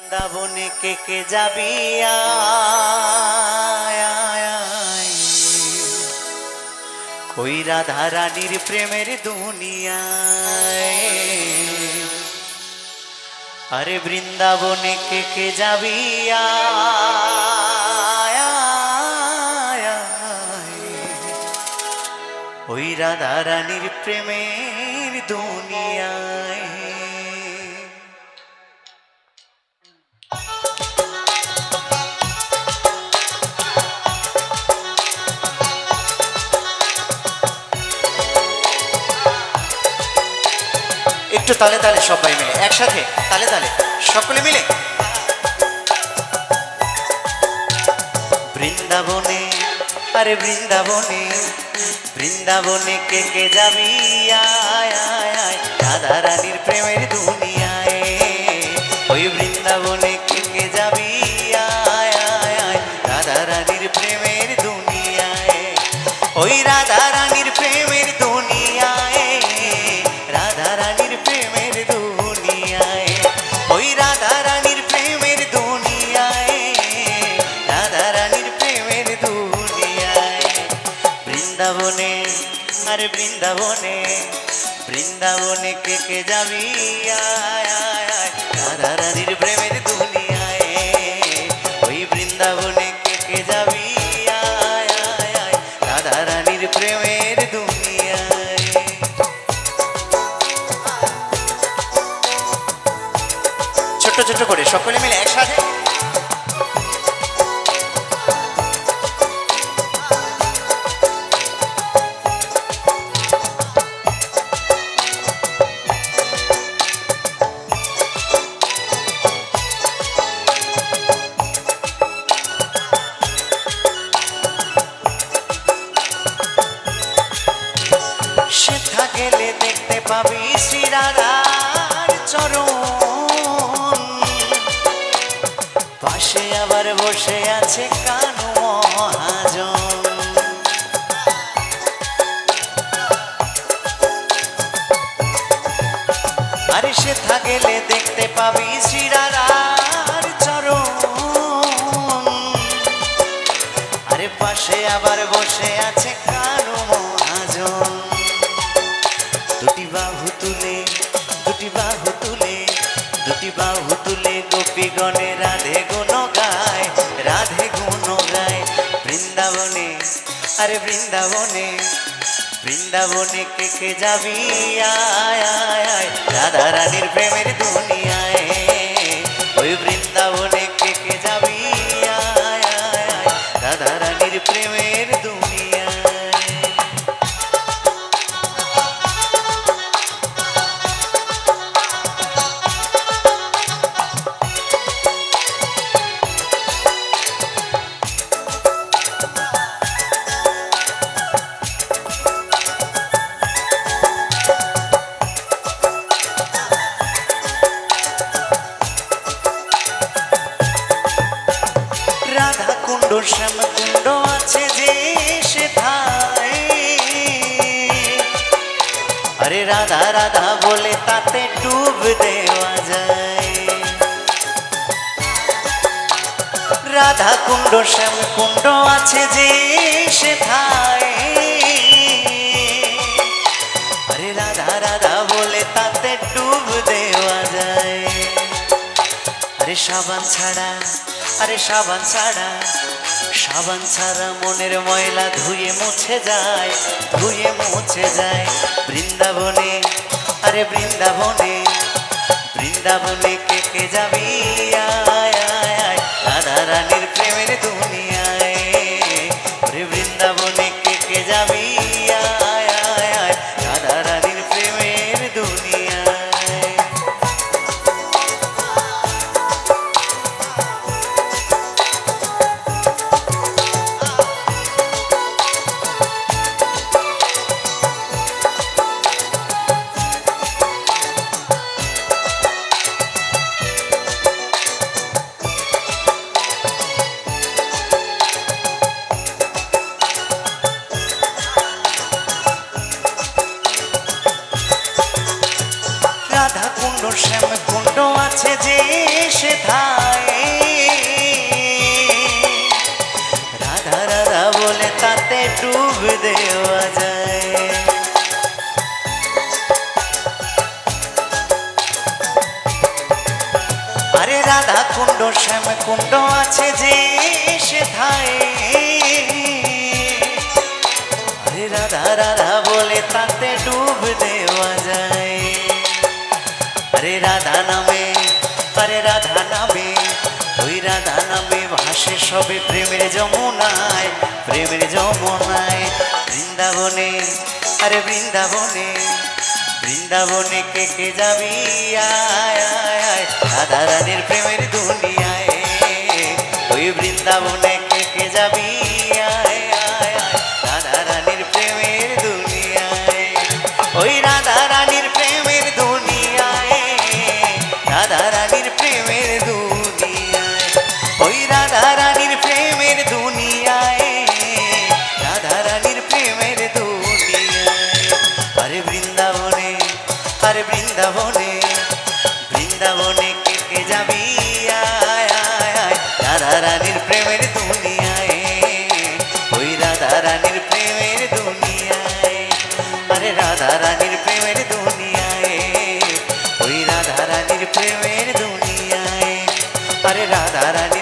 বৃন্দাবনে কে কে যাবি। ওই রাধা রানীর প্রেমের দুনিয়ায় আরে বৃন্দাবনে কে কে যাবি। ওই রাধা রানীর প্রেমের দুনিয়ায় একটু তালে তালে সবাই মিলে, একসাথে তালে তালে, সকলে মিলে। বৃন্দাবনে, আরে বৃন্দাবনে বৃন্দাবনে কে কে যাবি? রাধা রানীর প্রেমের দুনিয়ায়। ওই বৃন্দাবনে কে কে যাবি? রাধা রানীর প্রেমের দুনিয়ায়। ওই রাধা বৃন্দাবনে বৃন্দাবনে কে কে যাবি? রাধা রানীর প্রেমের দুনিয়ায়, ওই বৃন্দাবনে কে কে যাবি? রাধা রানীর প্রেমের দুনিয়ায়। ছোট্ট ছোট্ট করে সকলে মিলে একসাথে গেলে দেখতে পাবি শ্রীরাধার চরণ। পাশে আবার বসে আছে কানু মহাজন। আরে সেথা গেলে দেখতে পাবি শ্রীরাধার বাহু তুলে গোপীগণে রাধে গুণ গায়, রাধে গুণ গায়। বৃন্দাবনে, আরে বৃন্দাবনে বৃন্দাবনে কে কে যাবি? আয় আয় রাধা রানীর প্রেমের দুনিয়ায় কুণ্ড শ্যাম কুণ্ড আছে যে সেথায় আরে রাধা রাধা বলে তাতে ডুব দেওয়া যায়। রাধা কুণ্ড, শ্যাম কুণ্ড আছে যে সেথায় আরে রাধা রাধা বলে তাতে ডুব দেওয়া যায়। আরে সাবান ছাড়া আরে সাবান ছাড়া সাবান ছাড়া মনের ময়লা ধুয়ে মুছে যায়, ধুয়ে মুছে যায় বৃন্দাবনে। আরে বৃন্দাবনে বৃন্দাবনে কে কে যাবি আয় ডুব দেওয়া যায় শ্যাম কুণ্ড আছে যে সেথায় আরে রাধা রাধা বলে তাতে ডুব দেওয়া যায় আরে রাধা না সবে প্রেমের যমুনায় প্রেমের যমুনায়। বৃন্দাবনে, আরে বৃন্দাবনে বৃন্দাবনে কে কে যাবি? আয় আয় আয়, রাধা রানীর প্রেমের দুনিয়ায়। ওই বৃন্দাবনে কে কে যাবি? রানীর প্রেমের দুনিয়ায়। ওই রাধা রানীর প্রেমের দুনিয়ায়। আরে রাধা রানীর প্রেমের দুনিয়ায়। ওই রাধা রানীর প্রেমের দুনিয়ায়। আরে রাধা রানীর